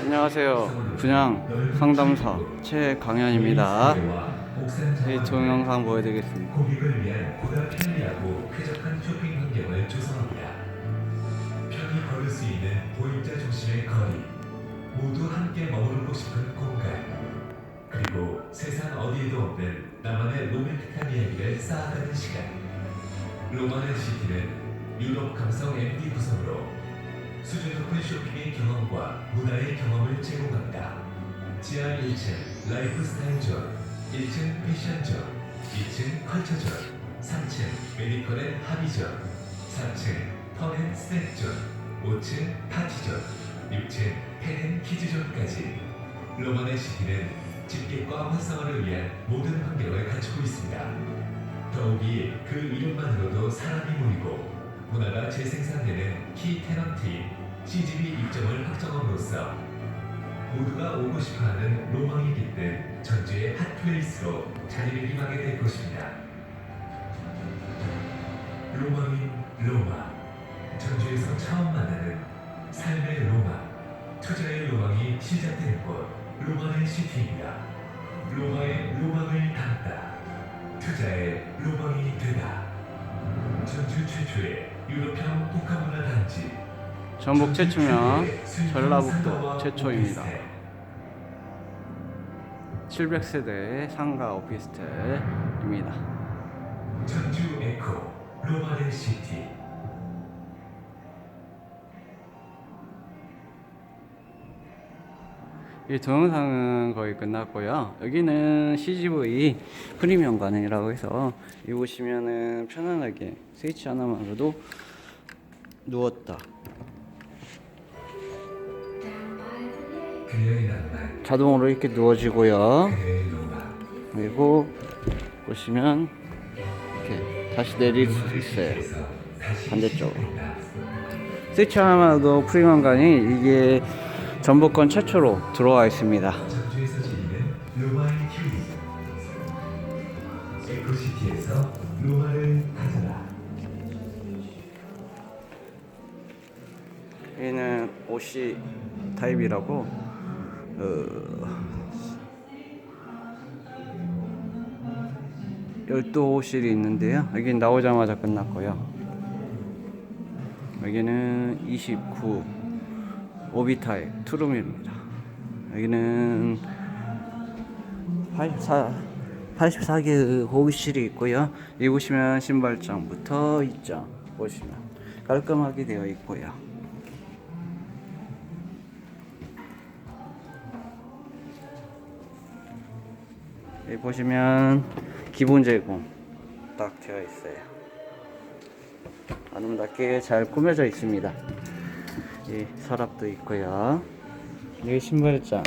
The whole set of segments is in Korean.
안녕하세요. 분양 상담사 최강현입니다. 이 동영상 보여드리겠습니다. 고객을 위한 보다 편리하고 쾌적한 쇼핑 환경을 조성합니다. 편히 걸을 수 있는 보행자 중심의 거리, 모두 함께 머무르고 싶은 공간, 그리고 세상 어디에도 없는 나만의 로맨틱한 이야기를 쌓아가는 시간. 로마는 시티는 유럽 감성 MD 구성으로 수준 높은 쇼핑의 경험과 문화의 경험을 제공합니다. 지하 1층 라이프스타일 존, 1층 패션 존, 2층 컬처 존, 3층 메디컬 앤 합의 존, 4층 펀앤 스낵 존, 5층 파티 존, 6층 펜앤 키즈 존까지 로마네 시티는 집객과 활성화를 위한 모든 환경을 갖추고 있습니다. 더욱이 그 이름만으로도 사람이 모이고 문화가 재생산되는 키 테넌트인 CGV 입점을 확정함으로써 모두가 오고 싶어하는 로망이 깃든 전주의 핫플레이스로 자리매김하게 될 것입니다. 로망인 로마 전주에서 처음 만나는 삶의 로망 투자의 로망이 시작되는 곳 로마의 시티입니다. 로마의 로망을 담다 투자의 로망이 되다 전주 최초의 유럽형 복합문화 단지 전북 최초면 전라북도 최초입니다. 700세대 상가 오피스텔입니다. 전주 에코 로마네 시티 이 동영상은 거의 끝났고요. 여기는 CGV 프리미엄 가능이라고 해서 이 보시면은 편안하게 스위치 하나만으로도 누웠다. 자동으로 이렇게 누워지고요. 그리고 보시면 이렇게 다시 내릴 수 있어요. 반대쪽으로. 스위치 하나만으로도 프리미엄 가능이 이게 전북권 최초로 들어와 있습니다. 여기는 OC 타입이라고 어, 열도실이 있는데요. 여긴 나오자마자 끝났고요. 여기는 29 오비 타입 투룸입니다. 여기는 84 84개 호기실이 있고요. 여기 보시면 신발장부터 있죠. 보시면 깔끔하게 되어 있고요. 여기 보시면 기본 제공 딱 되어 있어요. 아름답게 잘 꾸며져 있습니다. 이 서랍도 있고요. 여기 신발장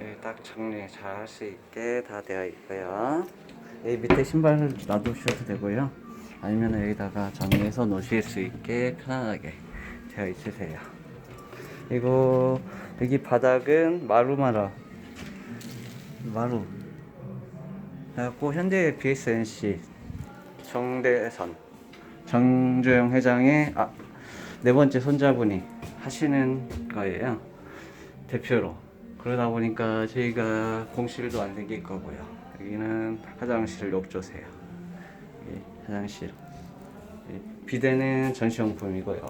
여기 딱 정리 잘 할 수 있게 다 되어 있고요. 여기 밑에 신발을 놔두셔도 되고요. 아니면 여기다가 정리해서 놓으실 수 있게 편안하게 되어 있으세요. 그리고 여기 바닥은 마루마라 마루 그래갖고 현대 BSNC 정대선 정주영 회장의 아, 네 번째 손자분이 하시는 거예요. 대표로. 그러다 보니까 저희가 공실도 안 생길 거고요. 여기는 화장실 욕조세요. 여기 화장실. 이 비대는 전시용품이고요.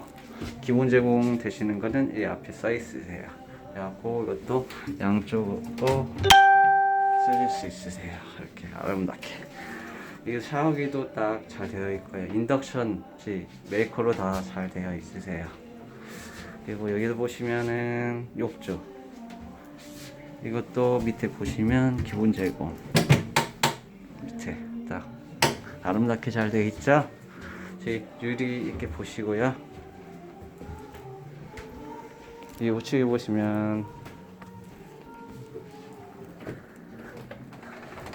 기본 제공 되시는 거는 이 앞에 써 있으세요. 그래갖고 이것도 양쪽으로 쓰실 수 있으세요. 이렇게 아름답게. 이 샤워기도 딱 잘 되어 있고요. 인덕션지 메이커로 다 잘 되어 있으세요. 그리고 여기도 보시면은 욕조. 이것도 밑에 보시면 기본 제공. 밑에 딱 아름답게 잘 되어 있죠? 제 유리 이렇게 보시고요. 이 우측에 보시면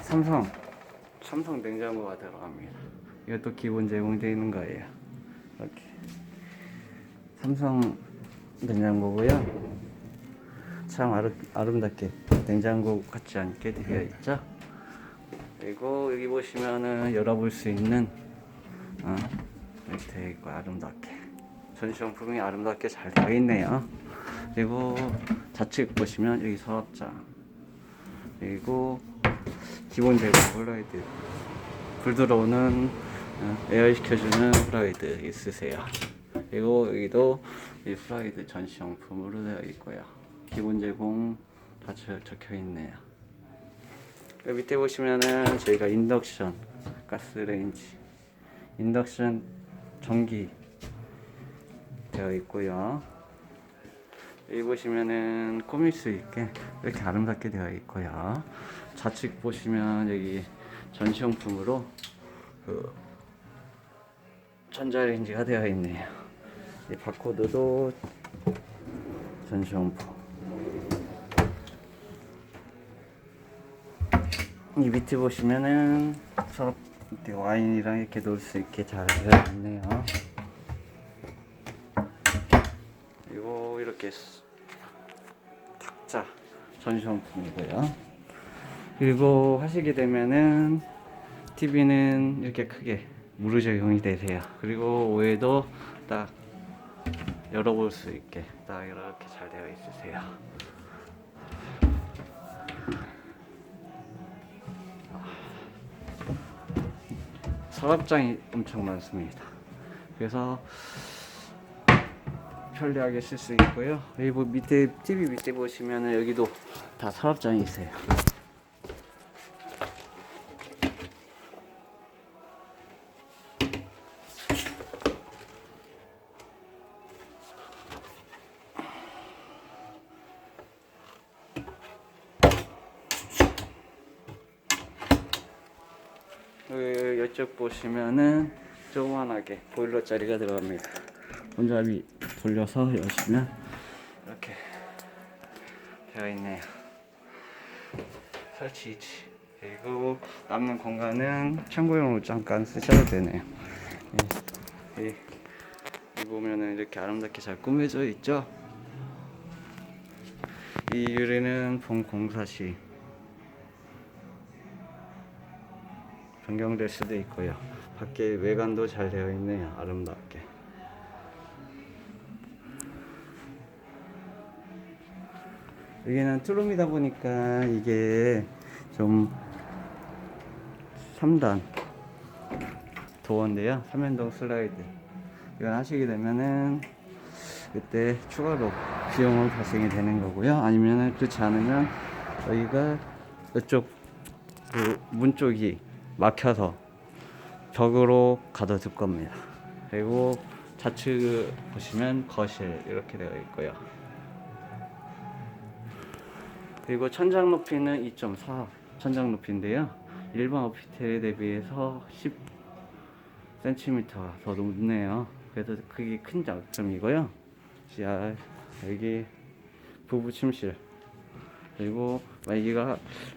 삼성 삼성 냉장고가 들어갑니다. 이것도 기본 제공되어 있는 거예요. 이렇게 삼성 냉장고고요. 참 아름, 아름답게 냉장고 같지 않게 되어 있죠. 그리고 여기 보시면은 열어볼 수 있는 어, 이렇게 되어 있고 아름답게 전시용품이 아름답게 잘 되어 있네요. 그리고 좌측 보시면 여기 서랍장 그리고 기본 제공 홀라이드 불 들어오는 어, 에어 시켜주는 후라이드 있으세요. 그리고 여기도 이 후라이드 전시용품으로 되어 있고요. 기본 제공 다 적- 적혀 있네요. 밑에 보시면은 저희가 인덕션 가스레인지 인덕션 전기 되어 있고요. 여기 보시면은 꾸밀 수 있게 이렇게 아름답게 되어 있고요. 좌측 보시면 여기 전시용품으로 그 전자레인지가 되어 있네요. 이 바코드도 전시용품. 이 밑에 보시면은 밑에 와인이랑 이렇게 놓을 수 있게 잘 되어 있네요. 그리고 이렇게 스- 탁자 전시용품이고요. 그리고 하시게 되면은 TV는 이렇게 크게 무료 적용이 되세요. 그리고 오해도 딱 열어볼 수 있게 딱 이렇게 잘 되어 있으세요. 서랍장이 엄청 많습니다. 그래서 편리하게 쓸 수 있고요. 여기 뭐 밑에 TV 밑에 보시면은 여기도 다 서랍장이 있어요. 이쪽 보시면은 조그만하게 보일러 자리가 들어갑니다. 손잡이 돌려서 여시면 이렇게 되어 있네요. 설치 위치 그리고 남는 공간은 창고용으로 잠깐 쓰셔도 되네요. 예, 예. 보면은 이렇게 아름답게 잘 꾸며져 있죠. 이 유리는 본 공사 시 변경될 수도 있고요. 밖에 외관도 잘 되어 있네요. 아름답게. 여기는 투룸이다 보니까 이게 좀 3단 도어인데요. 삼연동 슬라이드. 이건 하시게 되면은 그때 추가로 비용은 발생이 되는 거고요. 아니면은 그렇지 않으면 여기가 이쪽 그 문 쪽이 막혀서 벽으로 가둬둘 겁니다. 그리고 좌측 보시면 거실 이렇게 되어 있고요. 그리고 천장 높이는 2.4 천장 높이인데요. 일반 오피텔에 대비해서 10cm가 더 높네요. 그래서 그게 큰 장점이고요. 자, 여기 부부 침실 그리고 만약에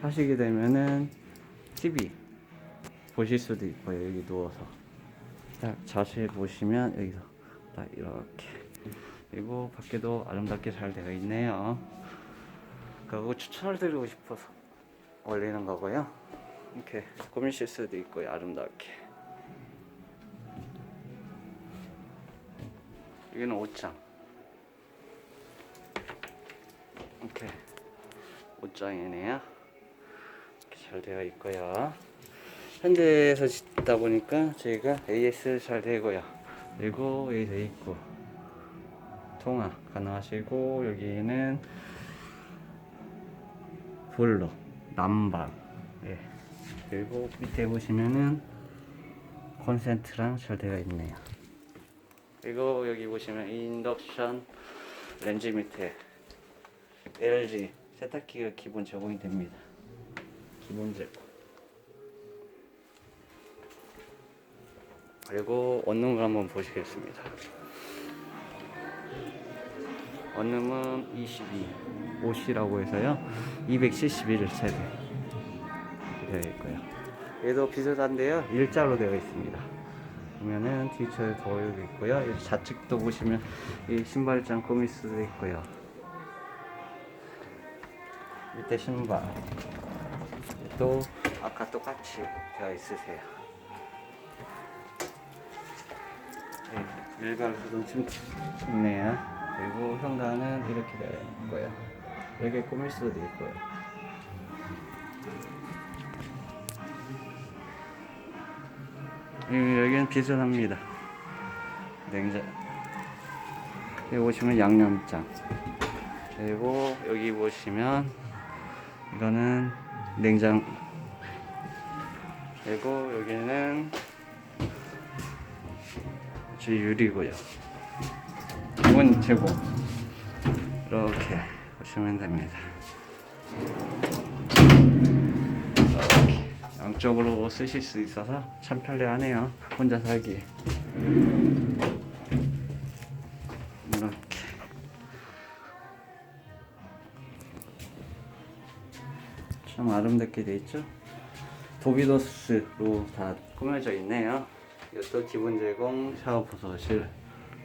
하시게 되면은 TV 보실 수도 있고요. 여기 누워서 딱 자세히 보시면 여기서 딱 이렇게 그리고 밖에도 아름답게 잘 되어 있네요. 그리고 추천을 드리고 싶어서 올리는 거고요. 이렇게 꾸미실 수도 있고요. 아름답게. 여기는 옷장. 이렇게 옷장이네요. 이렇게 잘 되어 있고요. 현대에서 짓다 보니까 저희가 AS 잘 되고요. 그리고 여기 돼 있고 통화 가능하시고 여기는 볼러 난방 예. 그리고 밑에 보시면은 콘센트랑 잘 되어 있네요. 그리고 여기 보시면 인덕션 렌즈 밑에 LG 세탁기가 기본 제공이 됩니다. 기본 제공. 그리고 원룸을 한번 보시겠습니다. 원룸은 22, 5C라고 해서요. 271세대 되어 있고요. 얘도 비슷한데요. 일자로 되어 있습니다. 보면은 뒤쪽에 도어도 있고요. 이 좌측도 보시면 이 신발장 꾸밀 수도 있고요. 밑에 신발 또 아까 똑같이 되어 있으세요. 일괄 침대 있네요. 그리고 현관은 이렇게 되어 있고요. 여기 꾸밀 수도 있고요. 음, 여기는 비선합니다. 냉장. 여기 보시면 양념장. 그리고 여기 보시면 이거는 냉장. 그리고 여기는 주 유리고요. 이건 최고. 이렇게 보시면 됩니다. 이렇게 양쪽으로 쓰실 수 있어서 참 편리하네요. 혼자 살기. 이렇게. 참 아름답게 돼 있죠? 도비도스로 다 꾸며져 있네요. 이것도 기본 제공 샤워 부서실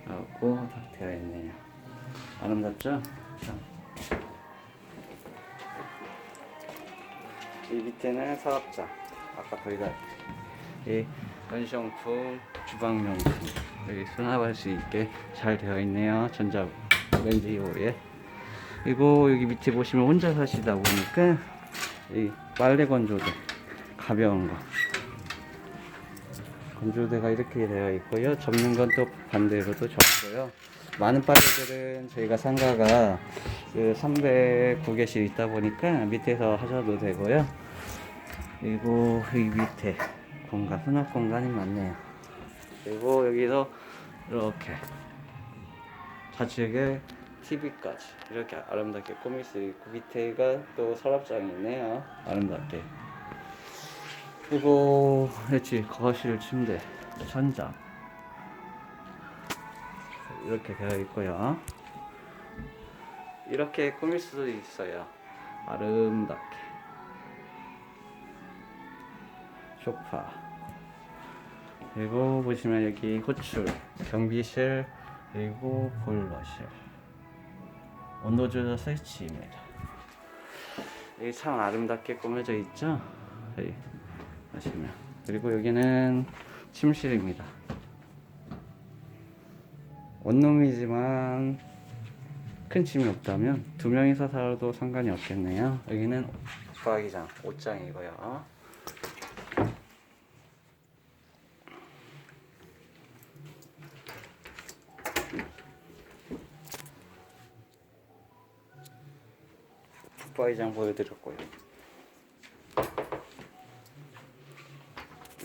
하고 다 되어 있네요. 아름답죠? 자. 이 밑에는 서랍장. 아까 거기가 이 건식용품, 주방용품 여기 수납할 수 있게 잘 되어 있네요. 전자 렌즈호에 그리고 여기 밑에 보시면 혼자 사시다 보니까 이 빨래 건조대 가벼운 거 건조대가 이렇게 되어 있고요. 접는 건 또 반대로도 접고요. 많은 빨래들은 저희가 상가가 그 309개씩 있다 보니까 밑에서 하셔도 되고요. 그리고 이 밑에 공간, 수납 공간이 많네요. 그리고 여기서 이렇게 좌측에 TV까지 이렇게 아름답게 꾸밀 수 있고 밑에가 또 서랍장이 있네요. 아름답게. 그리고 그렇지. 거실 침대 천장. 이렇게 되어 있고요. 이렇게 꾸밀 수도 있어요. 아름답게. 소파. 그리고 보시면 여기 호출 경비실 그리고 보일러실. 온도 조절 스위치입니다. 여기 참 아름답게 꾸며져 있죠? 여기 보시면 그리고 여기는 침실입니다. 원룸이지만 큰 짐이 없다면 두 명이서 살아도 상관이 없겠네요. 여기는 붙박이장 옷장이고요. 붙박이장 보여드렸고요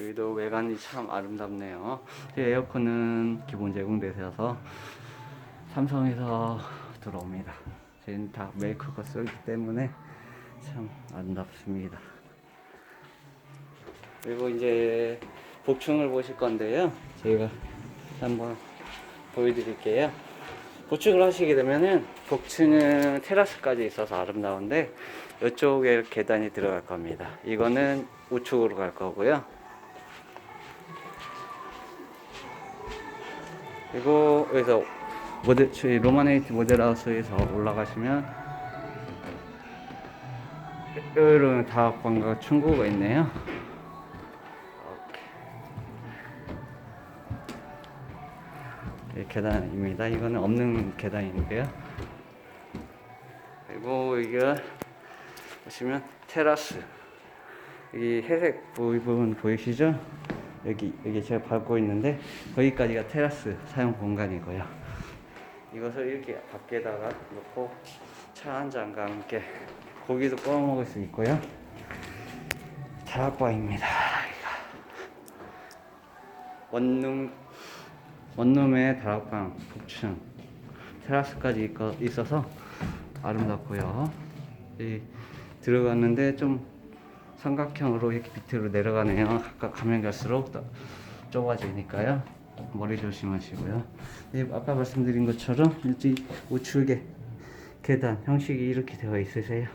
여기도 외관이 참 아름답네요. 이 에어컨은 기본 제공되셔서 삼성에서 들어옵니다. 저희는 다 메이커 거 쓰기 때문에 참 아름답습니다. 그리고 이제 복층을 보실 건데요. 저희가 한번 보여드릴게요. 보충을 하시게 되면은 복층은 테라스까지 있어서 아름다운데 이쪽에 계단이 들어갈 겁니다. 이거는 우측으로 갈 거고요. 그리고 여기서 모델 저희 로마네이트 모델하우스에서 올라가시면 이런 다학관과 충고가 있네요. 계단입니다. 이거는 없는 계단인데요. 그리고 여기가 보시면 테라스. 이 회색 부분 보이시죠? 여기 여기 제가 밟고 있는데 거기까지가 테라스 사용 공간이고요. 이것을 이렇게 밖에다가 놓고 차 한 잔과 함께 고기도 구워 먹을 수 있고요. 다락방입니다. 원룸 원룸의 다락방 북층 테라스까지 있어서 아름답고요. 이 들어갔는데 좀 삼각형으로 이렇게 밑으로 내려가네요. 아까 가면 갈수록 더 좁아지니까요. 머리 조심하시고요. 이 아까 말씀드린 것처럼 일찍 우측에 계단 형식이 이렇게 되어 있으세요.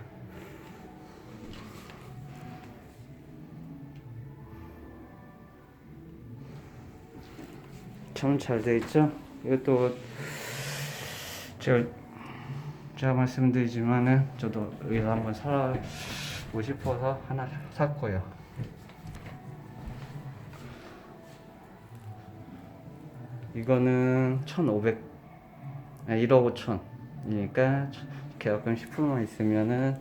참 잘 되어 있죠? 이것도 제가 제가 말씀드리지만은 저도 여기서 한번 살아 보고 싶어서 하나 샀고요. 이거는 1,500 아, 1억 5천이니까 계약금 10%만 있으면은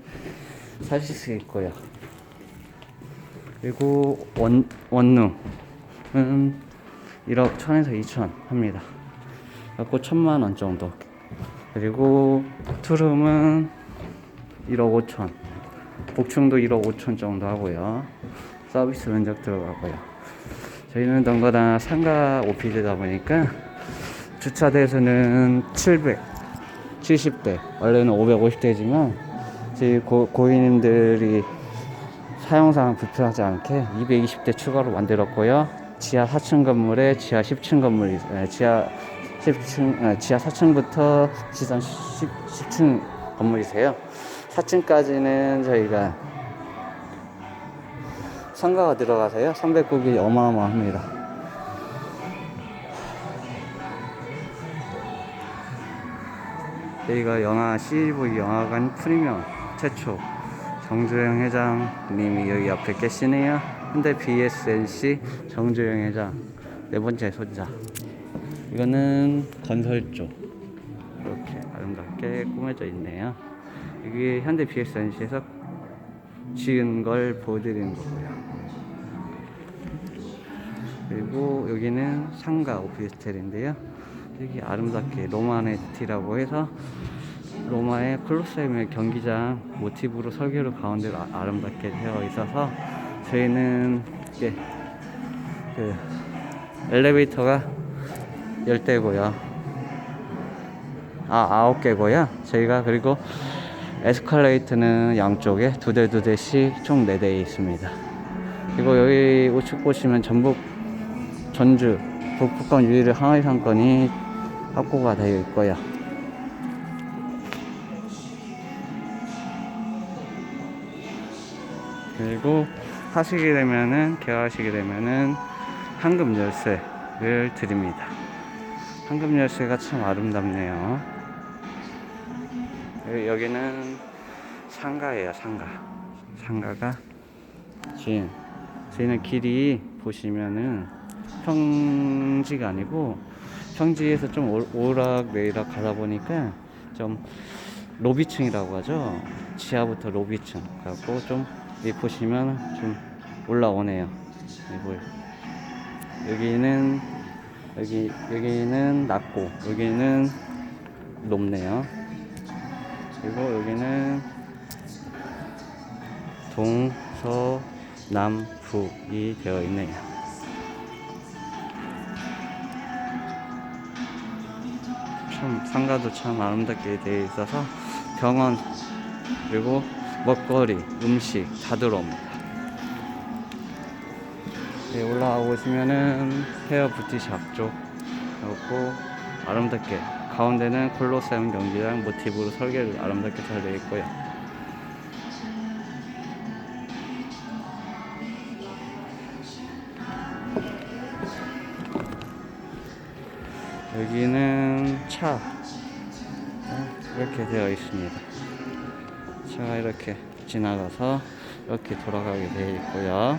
사실 수 있고요. 그리고 원 원룸은 1억 1천에서 2천 합니다. 갖고 1천만 원 정도. 그리고 투룸은 1억 5천. 복층도 1억 5천 정도 하고요. 서비스 면적 들어가고요. 저희는 덩거나 상가 오피스다 보니까 주차 대수는 700, 70대, 원래는 550대지만 저희 고, 고객님들이 사용상 불편하지 않게 220대 추가로 만들었고요. 지하 4층 건물에 지하 10층 건물이, 에, 지하 10층, 아, 지하 4층부터 지상 10, 10층 건물이세요. 4층까지는 저희가 상가가 들어가서요. 300국이 어마어마합니다. 여기가 영화 CGV 영화관 프리미엄 최초 정주영 회장님이 여기 앞에 계시네요. 현대 BSNC 정주영 회장 네 번째 손자. 이거는 건설 쪽 이렇게 아름답게 꾸며져 있네요. 이게 현대 BSNC에서 지은 걸 보여드리는 거고요. 그리고 여기는 상가 오피스텔인데요. 여기 아름답게 로마네티라고 해서 로마의 콜로세움의 경기장 모티브로 설계로 가운데로 아- 아름답게 되어 있어서 저희는 이게 그 엘리베이터가 10대고요. 아, 아홉 개고요. 저희가 그리고 에스컬레이터는 양쪽에 두 대 두 대씩 총 네 대 있습니다. 그리고 여기 우측 보시면 전북 전주 북부권 유일의 항해 상권이 확보가 되어 있고요. 그리고 하시게 되면은 개화하시게 되면은 황금 열쇠를 드립니다. 황금 열쇠가 참 아름답네요. 여기- 여기는 상가예요, 상가. 상가가 지금 저희는 길이 보시면은 평지가 아니고 평지에서 좀 올- 오락 내리락 가다 보니까 좀 로비층이라고 하죠. 지하부터 로비층 갖고 좀 여기 보시면 좀 올라오네요. 여기는 여기 여기는 낮고 여기는 높네요. 그리고 여기는 동 서 남 북이 되어 있네요. 참 상가도 참 아름답게 되어 있어서 병원 그리고 먹거리, 음식 다 들어옵니다. 네, 올라와 보시면은 헤어 뷰티샵 쪽 그리고 아름답게 가운데는 콜로세움 경기장 모티브로 설계를 아름답게 잘 되어 있고요. 여기는 차 어, 이렇게 되어 있습니다. 차가 이렇게 지나가서 이렇게 돌아가게 되어 있고요.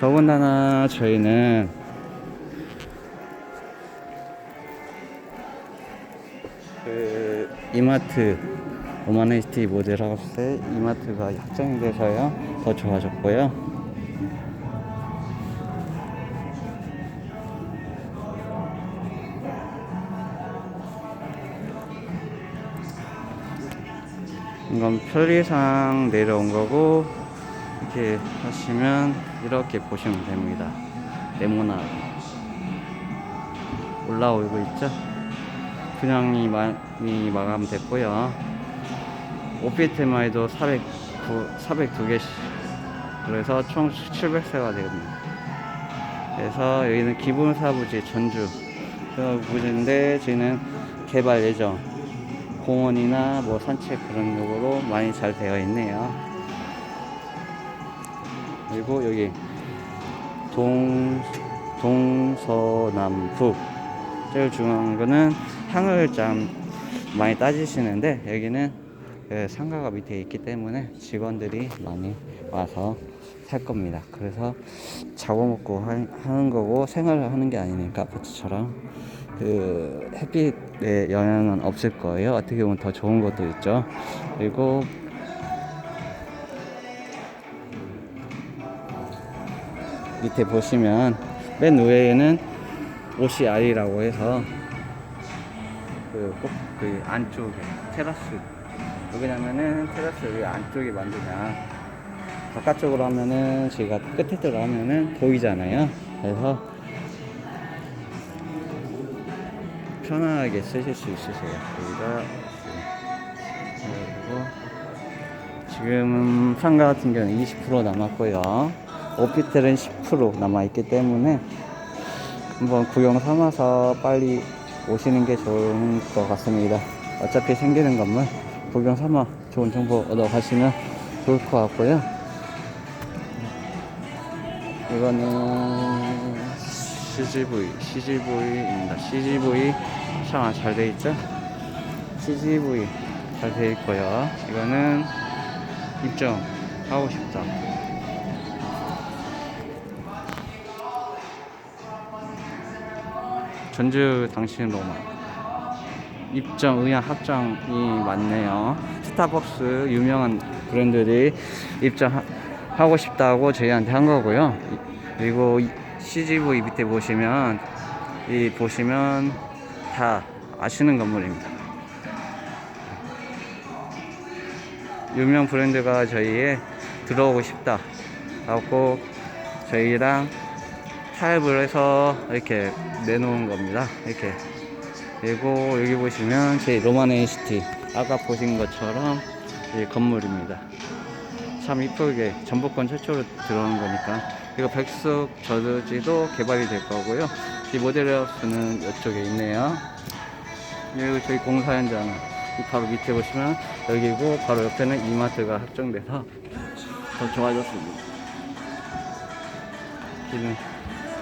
더군다나 저희는 이마트 오마네시티 모델하우스에 이마트가 확장이 돼서요 더 좋아졌고요. 이건 편리상 내려온 거고 이렇게 하시면 이렇게 보시면 됩니다. 네모나게 올라오고 있죠? 분양이 많이 마감됐고요. 오피스텔만 해도 409, 402개씩 그래서 총 700세가 됩니다. 그래서 여기는 기본 사부지 전주 부지인데 저희는 개발 예정 공원이나 뭐 산책 그런 쪽으로 많이 잘 되어 있네요. 그리고 여기 동 동서남북 제일 중요한 거는 향을 좀 많이 따지시는데 여기는 그 상가가 밑에 있기 때문에 직원들이 많이 와서 살 겁니다. 그래서 자고 먹고 하- 하는 거고 생활을 하는 게 아니니까 아파트처럼 그 햇빛의 영향은 없을 거예요. 어떻게 보면 더 좋은 것도 있죠. 그리고 밑에 보시면 맨 위에는 OCR이라고 해서 그 꼭 그 안쪽에 테라스. 여기냐면은 테라스 여기 안쪽에 만드냐. 바깥쪽으로 하면은 저희가 끝에 들어가면은 보이잖아요. 그래서 편하게 쓰실 수 있으세요. 여기가 그리고 지금 상가 같은 경우는 20% 남았고요. 오피텔은 10% 남아있기 때문에 한번 구경 삼아서 빨리 오시는 게 좋은 것 같습니다. 어차피 생기는 건물 구경 삼아 좋은 정보 얻어 가시면 좋을 것 같고요. 이거는 CGV, CGV입니다. CGV 참잘돼 있죠? CGV 잘 돼 있고요. 이거는 입점하고 싶다. 전주 당신 로마 입점 의향 확정이 많네요. 스타벅스 유명한 브랜드들이 입점하고 싶다고 저희한테 한 거고요. 그리고 이 CGV 밑에 보시면 이 보시면 다 아시는 건물입니다. 유명 브랜드가 저희에 들어오고 싶다 하고 저희랑 타협을 해서 이렇게 내놓은 겁니다. 이렇게. 그리고 여기 보시면 제 로마네 시티 아까 보신 것처럼 이 건물입니다. 참 이쁘게 전북권 최초로 들어오는 거니까 이거 백석 저수지도 개발이 될 거고요. 이 모델하우스는 이쪽에 있네요. 그리고 저희 공사 현장 이 바로 밑에 보시면 여기고 바로 옆에는 이마트가 확정돼서 더 좋아졌습니다. 길은